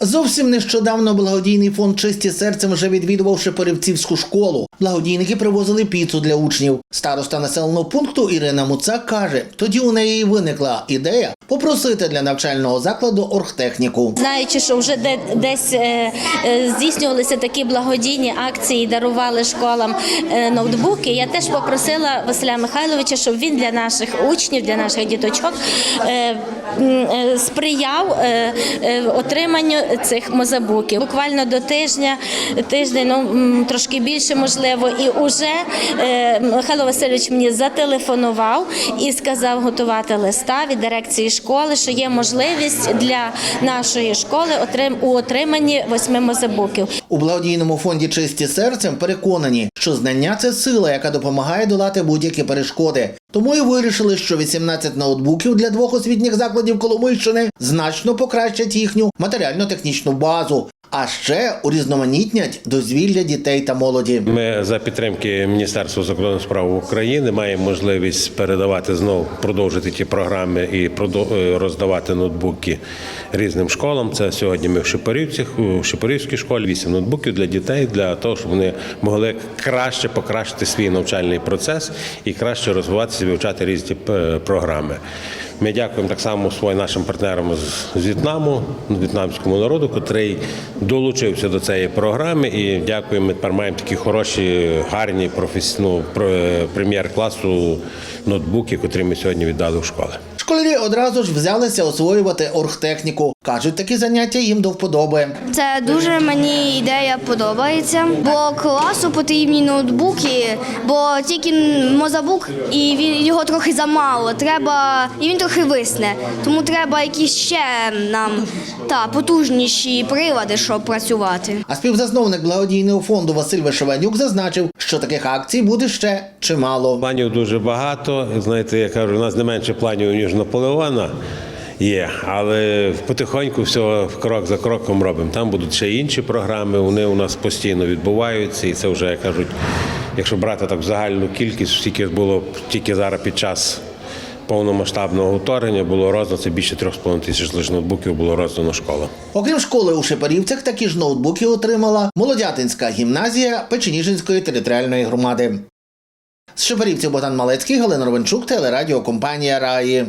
Зовсім нещодавно благодійний фонд Чисті серцем вже відвідував Шепарівцівську школу. Благодійники привозили піцу для учнів. Староста населеного пункту Ірина Муцак каже, тоді у неї виникла ідея попросити для навчального закладу оргтехніку. Знаючи, що вже де, десь е, е, здійснювалися такі благодійні акції, дарували школам е, ноутбуки. Я теж попросила Василя Михайловича, щоб він для наших учнів, для наших діточок сприяв отриманню цих мозабуків. Буквально до тижня, тиждень, ну трошки більше можливо, і вже е, Михайло Васильович мені зателефонував і сказав готувати листа від дирекції школи, що є можливість для нашої школи у отриманні восьми мозабуків. У благодійному фонді Чисті серцем переконані, що знання це сила, яка допомагає долати будь-які перешкоди. Тому і вирішили, що 18 ноутбуків для двох освітніх закладів Коломийщини значно покращать їхню матеріально-технічну базу, а ще урізноманітнять дозвілля дітей та молоді. Ми за підтримки Міністерства закордонних справ України маємо можливість передавати знову продовжити ті програми і е, роздавати ноутбуки різним школам. Це сьогодні ми в Шепарівцях, у Шепарівській школі вісім ноутбуків для дітей, для того, щоб вони могли краще покращити свій навчальний процес і краще розвиватися, вивчати різні е, програми. Ми дякуємо так само своїм нашим партнерам з- В'єтнаму, в'єтнамському народу, котрий долучився до цієї програми. І дякуємо. Ми тепер маємо такі хороші, гарні професійну прем'єр-класу ноутбуки, котрі ми сьогодні віддали в школи. Школярі одразу ж взялися освоювати оргтехніку. кажуть, такі заняття їм до вподоби. Це дуже мені ідея подобається, бо класу потрібні ноутбуки, бо тільки мозабук і він його трохи замало. Треба і він трохи висне. Тому треба якісь ще нам та потужніші прилади, щоб працювати. А співзасновник благодійного фонду Василь Вишиванюк зазначив, що таких акцій буде ще чимало. Планів дуже багато. Знаєте, я кажу, у нас не менше планів, ніж Наполеона. Є, але потихоньку все крок за кроком робимо. Там будуть ще інші програми, вони у нас постійно відбуваються, і це вже як кажуть, якщо брати так загальну кількість, скільки було тільки зараз під час повномасштабного вторгнення, було роздано це більше 3,5 тисяч лише ноутбуків було роздано школа. Окрім школи у Шепарівцях, такі ж ноутбуки отримала Молодятинська гімназія Печеніжинської територіальної громади. З Шепарівців Богдан Малецький, Галина Ровенчук, телерадіокомпанія Раї.